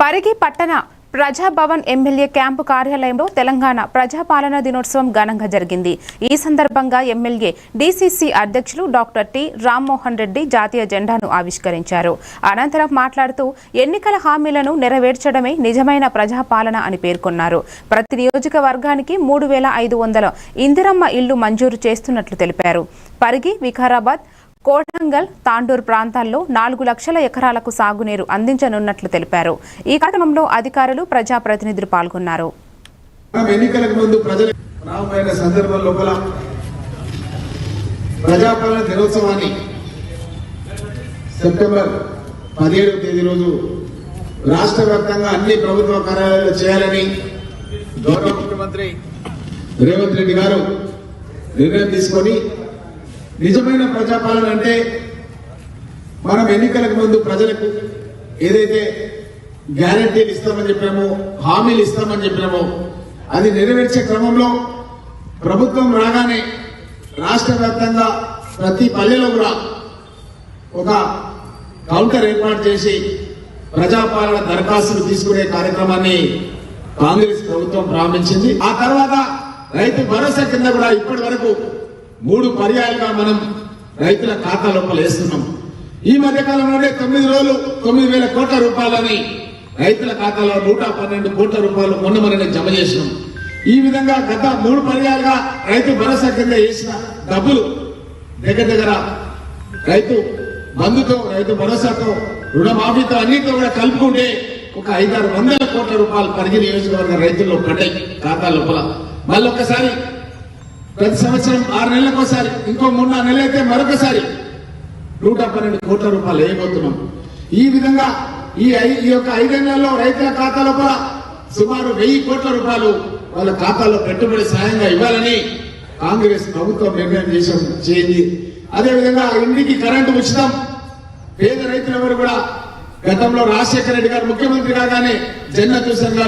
పరిగి పట్టణ Praja Bhavan MLA camp కార్యాలయంలో తెలంగాణ ప్రజాపాలన దినోత్సవం ఘనంగా జరిగింది. ఈ సందర్భంగా ఎమ్మెల్యే డీసీసీ అధ్యక్షులు డాక్టర్ టి రామ్మోహన్ రెడ్డి జాతీయ జెండాను ఆవిష్కరించారు. అనంతరం మాట్లాడుతూ ఎన్నికల హామీలను నెరవేర్చడమే నిజమైన ప్రజాపాలన అని పేర్కొన్నారు. ప్రతి నియోజకవర్గానికి మూడు వేల ఐదు వందల ఇందిరమ్మ ఇళ్ళు మంజూరు చేస్తున్నట్లు తెలిపారు. పరిగి వికారాబాద్ కోటంగల్ తాండూర్ ప్రాంతాల్లో నాలుగు లక్షల ఎకరాలకు సాగునీరు అందించనున్నట్లు తెలిపారు. ఈ కార్యక్రమంలో అధికారులు ప్రజాప్రతినిధులు పాల్గొన్నారు. ఎన్నికలకు ముందు ప్రజలు రాబోయే సందర్భం లోపల ప్రజాపాలన దినోత్సవాన్ని సెప్టెంబర్ పదిహేడవ తేదీ రోజు రాష్ట్ర వ్యాప్తంగా అన్ని ప్రభుత్వ కార్యాలయాలు చేయాలని గౌరవ ముఖ్యమంత్రి రేవంత్ రెడ్డి గారు నిర్ణయం తీసుకొని నిజమైన ప్రజాపాలన అంటే మనం ఎన్నికలకు ముందు ప్రజలకు ఏదైతే గ్యారంటీలు ఇస్తామని చెప్పినామో హామీలు ఇస్తామని చెప్పినామో అది నెరవేర్చే క్రమంలో ప్రభుత్వం రాగానే రాష్ట్ర వ్యాప్తంగా ప్రతి పల్లెలో కూడా ఒక కౌంటర్ ఏర్పాటు చేసి ప్రజాపాలన దరఖాస్తులు తీసుకునే కార్యక్రమాన్ని కాంగ్రెస్ ప్రభుత్వం ప్రారంభించింది. ఆ తర్వాత రైతు భరోసా కింద కూడా ఇప్పటి వరకు మూడు పర్యాయాలుగా మనం రైతుల ఖాతా లోపల వేస్తున్నాం. ఈ మధ్య కాలంలోనే తొమ్మిది రోజులు తొమ్మిది వేల కోట్ల రూపాయలని రైతుల ఖాతాలో నూట పన్నెండు కోట్ల రూపాయలు మొన్న మొన్న జమ చేసినాం. ఈ విధంగా గత మూడు పర్యాలుగా రైతు భరోసా కింద వేసిన డబ్బులు దగ్గర దగ్గర రైతు బంధుతో రైతు భరోసాతో రుణమాఫీతో అన్నిటితో కూడా కలుపుకుంటే ఒక ఐదారు వందల కోట్ల రూపాయలు పరిగి నియోజకవర్గ రైతుల్లో కట్టాయి ఖాతా లోపల. మళ్ళీ ఒకసారి ప్రతి సంవత్సరం ఆరు నెలలకు ఒకసారి ఇంకో మూడు నాలుగు నెలలు అయితే మరొకసారి నూట పన్నెండు కోట్ల రూపాయలు వేయబోతున్నాం. ఈ విధంగా ఈ ఈ యొక్క ఐదేళ్ళలో రైతుల ఖాతాలో కూడా సుమారు వెయ్యి కోట్ల రూపాయలు వాళ్ళ ఖాతాలో పెట్టుబడి సాయంగా ఇవ్వాలని కాంగ్రెస్ ప్రభుత్వం నిర్ణయం చేశాం చేయింది. అదేవిధంగా ఇంటికి కరెంటు ఉచితం. పేద రైతులెవరు కూడా గతంలో రాజశేఖర రెడ్డి గారు ముఖ్యమంత్రి కాగానే జన్నత్ హుసేన్